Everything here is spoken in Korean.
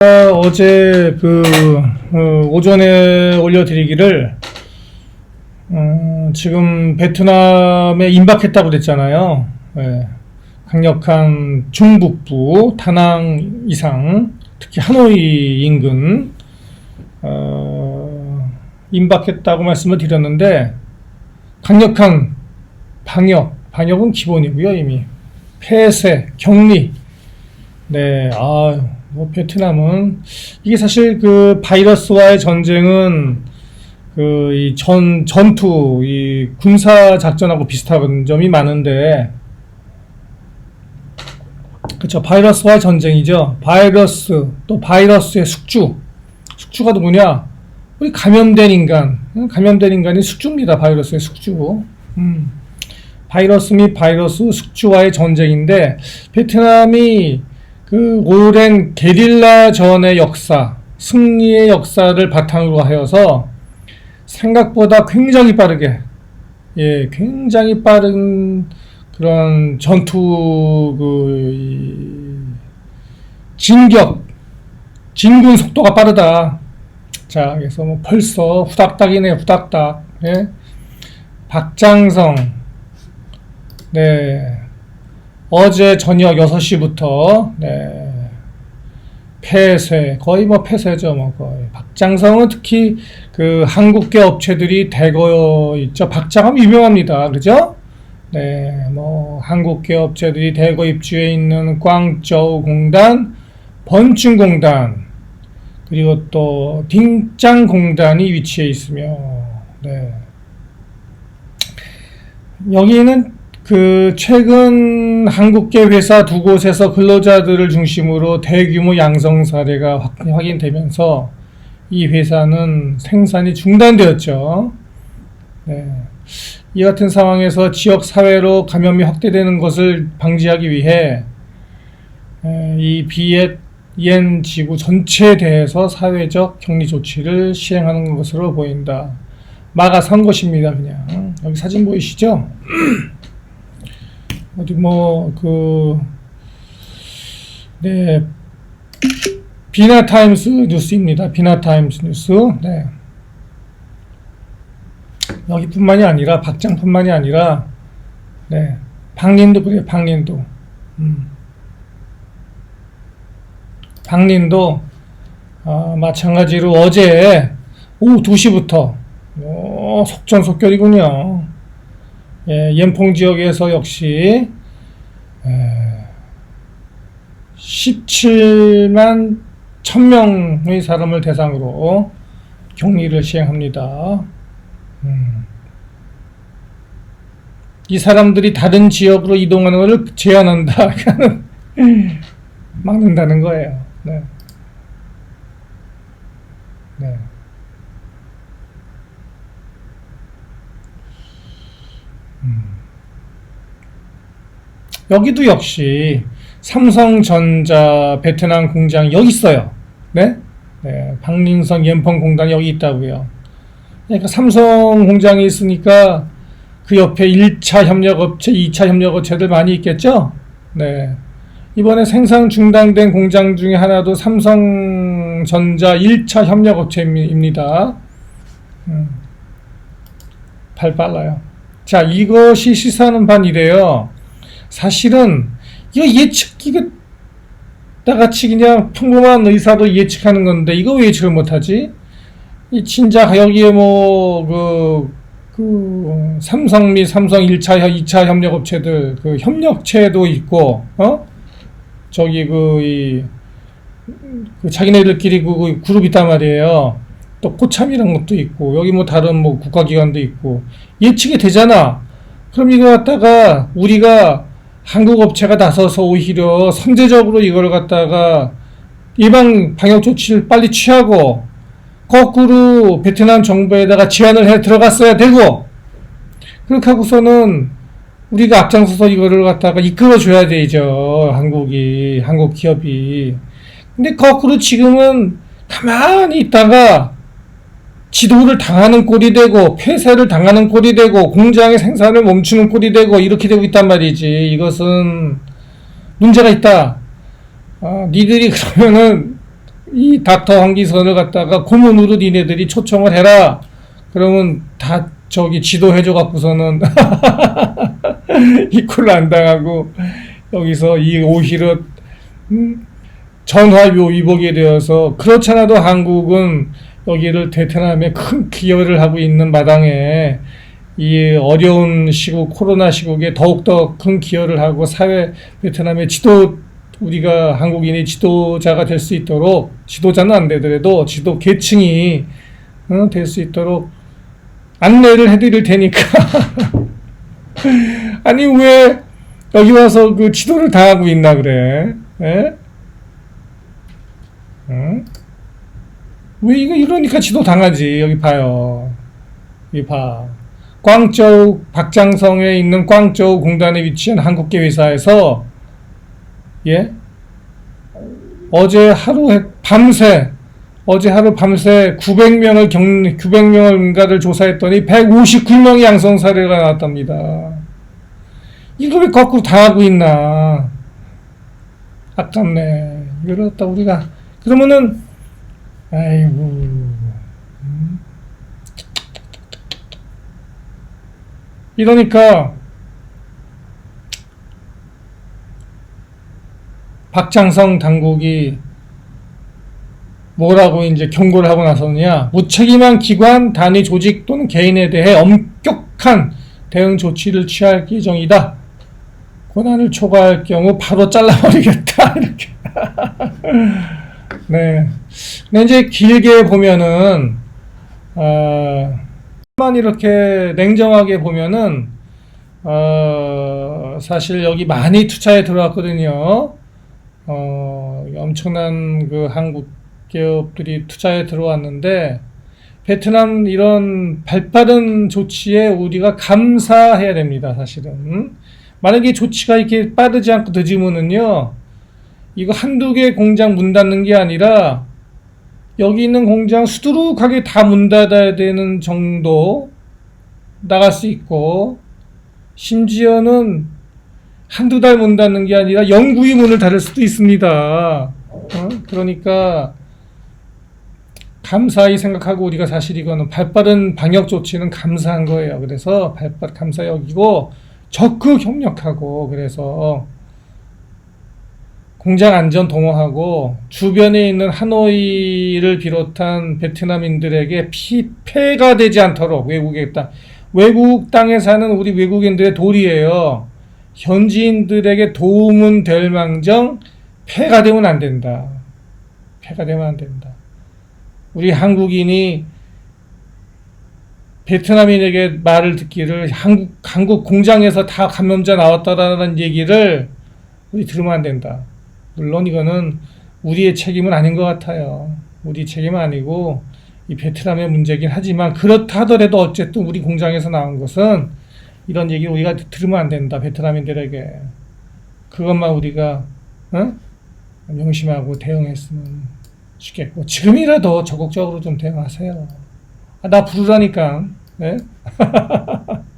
어제 그 어, 오전에 올려드리기를 어, 지금 베트남에 임박했다고 그랬잖아요. 예. 강력한 중북부 다낭 이상 특히 하노이 인근 어, 임박했다고 말씀을 드렸는데 강력한 방역 방역은 기본이고요 이미 폐쇄 격리 네, 아, 뭐 베트남은 이게 사실 그 바이러스와의 전쟁은 그 이 전 전투 이 군사 작전하고 비슷한 점이 많은데 그쵸 바이러스와의 전쟁이죠. 바이러스 또 바이러스의 숙주 숙주가 누구냐? 우리 감염된 인간 응? 감염된 인간이 숙주입니다. 바이러스의 숙주. 음. 바이러스 및 바이러스 숙주와의 전쟁인데 베트남이 그 오랜 게릴라 전의 역사, 승리의 역사를 바탕으로 하여서 생각보다 굉장히 빠르게, 예, 굉장히 빠른 그런 전투 그 이, 진격, 진군 속도가 빠르다. 자, 그래서 뭐 벌써 후닥닥이네, 후닥닥. 예. 박장성, 네. 어제 저녁 6시부터 네. 폐쇄 거의 뭐 폐쇄죠 뭐 거의. 박장성은 특히 그 한국계 업체들이 대거 있죠. 박장하면 유명합니다. 그죠? 네뭐 한국계 업체들이 대거 입주해 있는 광저우 공단 번충 공단 그리고 또 딩짱 공단이 위치해 있으며 네. 여기는 그 최근 한국계 회사 두 곳에서 근로자들을 중심으로 대규모 양성 사례가 확- 확인되면서 이 회사는 생산이 중단되었죠. 네. 이 같은 상황에서 지역 사회로 감염이 확대되는 것을 방지하기 위해 에, 이 비엣 옌 지구 전체에 대해서 사회적 격리 조치를 시행하는 것으로 보인다. 막아 선 것입니다, 그냥. 여기 사진 보이시죠? 어디 뭐그 네. 비나 타임스 뉴스입니다. 비나 타임스 뉴스. 네. 여기뿐만이 아니라 박장뿐만이 아니라 네. 박린도 그래요. 박린도. 음. 박린도 아, 마찬가지로 어제 오후 2시부터 오, 속전속결이군요. 예, 연풍 지역에서 역시 에, 17만 1000명의 사람을 대상으로 격리를 시행합니다. 음. 이 사람들이 다른 지역으로 이동하는 것을 제한한다. 막는다는 거예요. 네. 네. 여기도 역시 삼성전자 베트남 공장이 여기 있어요. 네? 네, 박린성 연평 공단이 여기 있다고요. 그러니까 삼성 공장이 있으니까 그 옆에 1차 협력업체, 2차 협력업체들 많이 있겠죠? 네. 이번에 생산 중단된 공장 중에 하나도 삼성전자 1차 협력업체입니다. 음, 발 빨라요. 자, 이것이 시사하는 반 이래요. 사실은 이거 예측 이거 나같이 그냥 평범한 의사도 예측하는 건데 이거 왜 예측을 못하지? 이 진짜 여기에 뭐그 그 삼성 및 삼성 1차, 2차 협력업체들 그 협력체도 있고 어 저기 그이 그 자기네들끼리 그, 그 그룹 있단 말이에요. 또 고참이란 것도 있고 여기 뭐 다른 뭐 국가기관도 있고 예측이 되잖아. 그럼 이거 갖다가 우리가 한국 업체가 나서서 오히려 선제적으로 이걸 갖다가 예방 방역 조치를 빨리 취하고 거꾸로 베트남 정부에다가 제안을 해 들어갔어야 되고 그렇게 하고서는 우리가 앞장서서 이거를 갖다가 이끌어 줘야 되죠 한국이 한국 기업이 근데 거꾸로 지금은 가만히 있다가 지도를 당하는 꼴이 되고 폐쇄를 당하는 꼴이 되고 공장의 생산을 멈추는 꼴이 되고 이렇게 되고 있단 말이지 이것은 문제가 있다 아, 니들이 그러면은 이 닥터 황기선을 갖다가 고문으로 니네들이 초청을 해라. 그러면 다 저기 지도해줘 갖고서는 이꼴 안 당하고 여기서 이 오히려 음, 전화요 위복이 되어서 그렇잖아도 한국은 여기를 베트남에 큰 기여를 하고 있는 마당에 이 어려운 시국 코로나 시국에 더욱더 큰 기여를 하고 사회 베트남의 지도 우리가 한국인이 지도자가 될 수 있도록 지도자는 안 되더라도 지도 계층이 어, 될수 있도록 안내를 해드릴 테니까 아니 왜 여기 와서 그 지도를 당하고 있나 그래? 에? 응? 왜 이거 이러니까 지도 당하지 여기 봐요 여기 봐 광저우 박장성에 있는 광저우 공단에 위치한 한국계 회사에서 예 어제 하루 해- 밤새 어제 하루 밤새 900명을 경 900명을 조사했더니 159명이 양성 사례가 나왔답니다. 이거 왜 거꾸로 당하고 있나? 아깝네. 이걸 갖다 우리가 그러면은 아이고 음. 이러니까 박장성 당국이 뭐라고 이제 경고를 하고 나서느냐 무책임한 기관 단위 조직 또는 개인에 대해 엄격한 대응 조치를 취할 예정이다. 고난을 초과할 경우 바로 잘라버리겠다 이렇게. 네. 근데 이제 길게 보면은 어, 만 이렇게 냉정하게 보면은 어, 사실 여기 많이 투자에 들어왔거든요. 어, 엄청난 그 한국 기업들이 투자에 들어왔는데 베트남 이런 발빠른 조치에 우리가 감사해야 됩니다, 사실은. 음? 만약에 조치가 이렇게 빠르지 않고 늦으면은요, 이거 한두 개 공장 문 닫는 게 아니라 여기 있는 공장 수두룩하게 다 문 닫아야 되는 정도 나갈 수 있고, 심지어는 한두 달 문 닫는 게 아니라 영구히 문을 닫을 수도 있습니다. 어? 그러니까 감사히 생각하고 우리가 사실 이거는 발빠른 방역 조치는 감사한 거예요. 그래서 발빠 감사 여기고 적극 협력하고 그래서 공장 안전 동호하고 주변에 있는 하노이를 비롯한 베트남인들에게 피폐가 되지 않도록 외국에 땅 외국 땅에 사는 우리 외국인들의 도리예요. 현지인들에게 도움은 될 망정 폐가 되면 안 된다. 폐가 되면 안 된다. 우리 한국인이 베트남인에게 말을 듣기를 한국, 한국 공장에서 다 감염자 나왔다라는 얘기를 우리 들으면 안 된다. 물론 이거는 우리의 책임은 아닌 것 같아요. 우리 책임은 아니고 이 베트남의 문제긴 하지만 그렇다 하더라도 어쨌든 우리 공장에서 나온 것은 이런 얘기 우리가 들으면 안 된다. 베트남인들에게. 그것만 우리가, 어? 명심하고 대응했으면 좋겠고. 지금이라도 적극적으로 좀 대응하세요. 아, 나 부르라니까. 네?